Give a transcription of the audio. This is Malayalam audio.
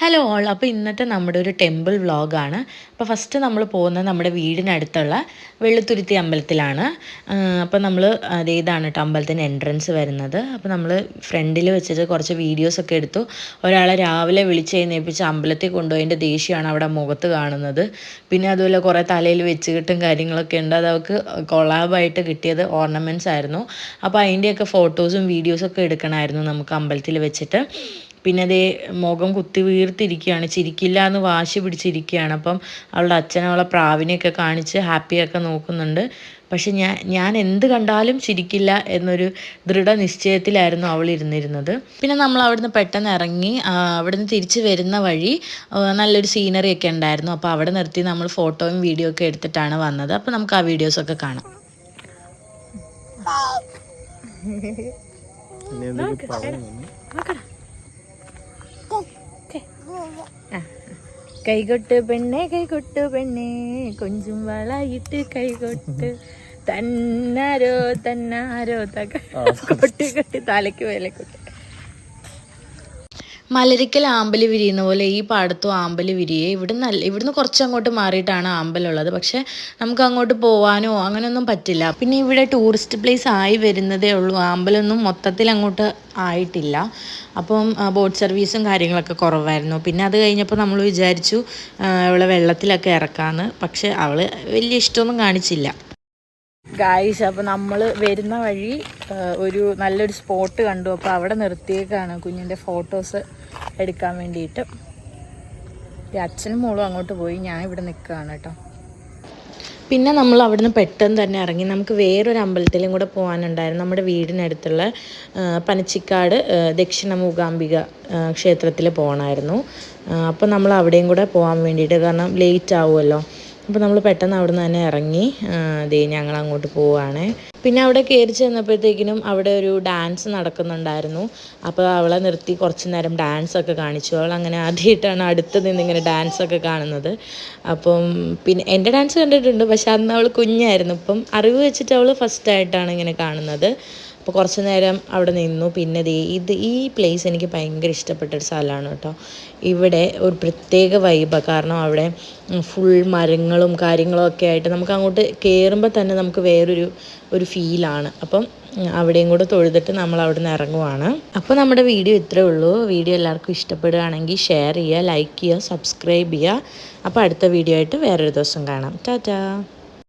ഹലോ ഓൾ അപ്പോൾ ഇന്നത്തെ നമ്മുടെ ഒരു ടെമ്പിൾ വ്ളോഗാണ് അപ്പോൾ ഫസ്റ്റ് നമ്മൾ പോകുന്നത് നമ്മുടെ വീടിനടുത്തുള്ള വെള്ളുത്തുരുത്തി അമ്പലത്തിലാണ്. അപ്പോൾ നമ്മൾ അത് ഇതാണ് കേട്ടോ അമ്പലത്തിന്റെ എൻട്രൻസ് വരുന്നത്. അപ്പോൾ നമ്മൾ ഫ്രണ്ടിൽ വെച്ചിട്ട് കുറച്ച് വീഡിയോസൊക്കെ എടുത്തു. ഒരാളെ രാവിലെ വിളിച്ച് എഴുന്നേൽപ്പിച്ച് അമ്പലത്തിൽ കൊണ്ടുപോയതിന്റെ ദേഷ്യമാണ് അവിടെ മുഖത്ത് കാണുന്നത്. പിന്നെ അതുപോലെ കുറേ തലയിൽ വെച്ച് കിട്ടും കാര്യങ്ങളൊക്കെ ഉണ്ട്. അത് അവർക്ക് കൊളാബായിട്ട് കിട്ടിയത് ഓർണമെന്റ്സ് ആയിരുന്നു. അപ്പോൾ അതിന്റെയൊക്കെ ഫോട്ടോസും വീഡിയോസൊക്കെ എടുക്കണമായിരുന്നു നമുക്ക് അമ്പലത്തിൽ വെച്ചിട്ട്. പിന്നെ അതേ മുഖം കുത്തി വീർത്തിരിക്കുകയാണ് ചിരിക്കില്ല എന്ന് വാശി പിടിച്ചിരിക്കുകയാണ് അപ്പം അവളുടെ അച്ഛൻ അവളെ പ്രാവിനെയൊക്കെ കാണിച്ച് ഹാപ്പിയൊക്കെ നോക്കുന്നുണ്ട് പക്ഷെ ഞാൻ ഞാൻ എന്ത് കണ്ടാലും ചിരിക്കില്ല എന്നൊരു ദൃഢ നിശ്ചയത്തിലായിരുന്നു അവൾ ഇരുന്നിരുന്നത് പിന്നെ നമ്മൾ അവിടുന്ന് പെട്ടെന്ന് ഇറങ്ങി അവിടുന്ന് തിരിച്ച് വരുന്ന വഴി നല്ലൊരു സീനറി ഒക്കെ ഉണ്ടായിരുന്നു അപ്പോൾ അവിടെ നിർത്തി നമ്മൾ ഫോട്ടോയും വീഡിയോ ഒക്കെ എടുത്തിട്ടാണ് വന്നത് അപ്പോൾ നമുക്ക് ആ വീഡിയോസൊക്കെ കാണാം കൈകൊട്ട് പെണ്ണെ കൈകൊട്ട് പെണ്ണെ കൊഞ്ചും വളായിട്ട് കൈകൊട്ട്. തന്നാരോ തന്നാരോ തക കൊട്ടി കൊട്ടി തലയ്ക്ക് വേലക്കൊട്ട് കൊട്ടി. മലരിക്കൽ ആമ്പൽ വിരിയുന്ന പോലെ ഈ പാടത്തും ആമ്പൽ വിരിയേ. ഇവിടുന്ന് നല്ല ഇവിടുന്ന് കുറച്ച് അങ്ങോട്ട് മാറിയിട്ടാണ് ആമ്പലുള്ളത് പക്ഷേ നമുക്ക് അങ്ങോട്ട് പോകാനോ അങ്ങനെയൊന്നും പറ്റില്ല. പിന്നെ ഇവിടെ ടൂറിസ്റ്റ് പ്ലേസ് ആയി വരുന്നതേ ഉള്ളൂ. ആമ്പലൊന്നും മൊത്തത്തിൽ അങ്ങോട്ട് ആയിട്ടില്ല. അപ്പം ബോട്ട് സർവീസും കാര്യങ്ങളൊക്കെ കുറവായിരുന്നു. പിന്നെ അത് കഴിഞ്ഞപ്പോൾ നമ്മൾ വിചാരിച്ചു അവളെ വെള്ളത്തിലൊക്കെ ഇറക്കാമെന്ന് പക്ഷേ അവൾ വലിയ ഇഷ്ടമൊന്നും കാണിച്ചില്ല. ഗായ്സ് അപ്പോൾ നമ്മൾ വരുന്ന വഴി ഒരു നല്ലൊരു സ്പോട്ട് കണ്ടു. അപ്പോൾ അവിടെ നിർത്തിയേക്കാണ് കുഞ്ഞിന്റെ ഫോട്ടോസ് എടുക്കാൻ വേണ്ടിയിട്ട്. അച്ഛനും മോളും അങ്ങോട്ട് പോയി. ഞാൻ ഇവിടെ നിൽക്കുകയാണ് കേട്ടോ. പിന്നെ നമ്മൾ അവിടുന്ന് പെട്ടെന്ന് തന്നെ ഇറങ്ങി. നമുക്ക് വേറൊരു അമ്പലത്തിലും കൂടെ പോകാനുണ്ടായിരുന്നു. നമ്മുടെ വീടിനടുത്തുള്ള പനച്ചിക്കാട് ദക്ഷിണ മൂകാംബിക ക്ഷേത്രത്തിൽ പോകണമായിരുന്നു. അപ്പോൾ നമ്മൾ അവിടെയും കൂടെ പോകാൻ വേണ്ടിയിട്ട് കാരണം ലേറ്റ് ആവുമല്ലോ. അപ്പോൾ നമ്മൾ പെട്ടെന്ന് അവിടെ നിന്ന് തന്നെ ഇറങ്ങി ദേ ഞങ്ങൾ അങ്ങോട്ട് പോവുകയാണ് പിന്നെ അവിടെ കയറി ചെന്നപ്പോഴത്തേക്കിനും അവിടെ ഒരു ഡാൻസ് നടക്കുന്നുണ്ടായിരുന്നു. അപ്പോൾ അവളെ നിർത്തി കുറച്ച് നേരം ഡാൻസ് ഒക്കെ കാണിച്ചു. അവൾ അങ്ങനെ ആദ്യമായിട്ടാണ് അടുത്ത് നിന്ന് ഇങ്ങനെ ഡാൻസ് ഒക്കെ കാണുന്നത്. അപ്പം പിന്നെ എന്റെ ഡാൻസ് കണ്ടിട്ടുണ്ട് പക്ഷെ അന്ന് അവൾ കുഞ്ഞായിരുന്നു. ഇപ്പം അറിവ് വെച്ചിട്ട് അവൾ ഫസ്റ്റ് ആയിട്ടാണ് ഇങ്ങനെ കാണുന്നത്. അപ്പോൾ കുറച്ച് നേരം അവിടെ നിന്നു. പിന്നെ ദേ ഇത് ഈ പ്ലേസ് എനിക്ക് ഭയങ്കര ഇഷ്ടപ്പെട്ട ഒരു സ്ഥലമാണ് കേട്ടോ. ഇവിടെ ഒരു പ്രത്യേക വൈബാണ് കാരണം അവിടെ ഫുൾ മരങ്ങളും കാര്യങ്ങളും ഒക്കെ ആയിട്ട് നമുക്ക് അങ്ങോട്ട് കയറുമ്പോൾ തന്നെ നമുക്ക് വേറൊരു ഒരു ഫീലാണ് അപ്പം അവിടെയും കൂടെ തൊഴുതിട്ട് നമ്മൾ അവിടെ നിന്ന് ഇറങ്ങുവാണ്. അപ്പോൾ നമ്മുടെ വീഡിയോ ഇത്രേ ഉള്ളൂ. വീഡിയോ എല്ലാവർക്കും ഇഷ്ടപ്പെടുകയാണെങ്കിൽ ഷെയർ ചെയ്യുക ലൈക്ക് ചെയ്യുക സബ്സ്ക്രൈബ് ചെയ്യുക. അപ്പോൾ അടുത്ത വീഡിയോ ആയിട്ട് വേറൊരു ദിവസം കാണാം. ടാറ്റാ.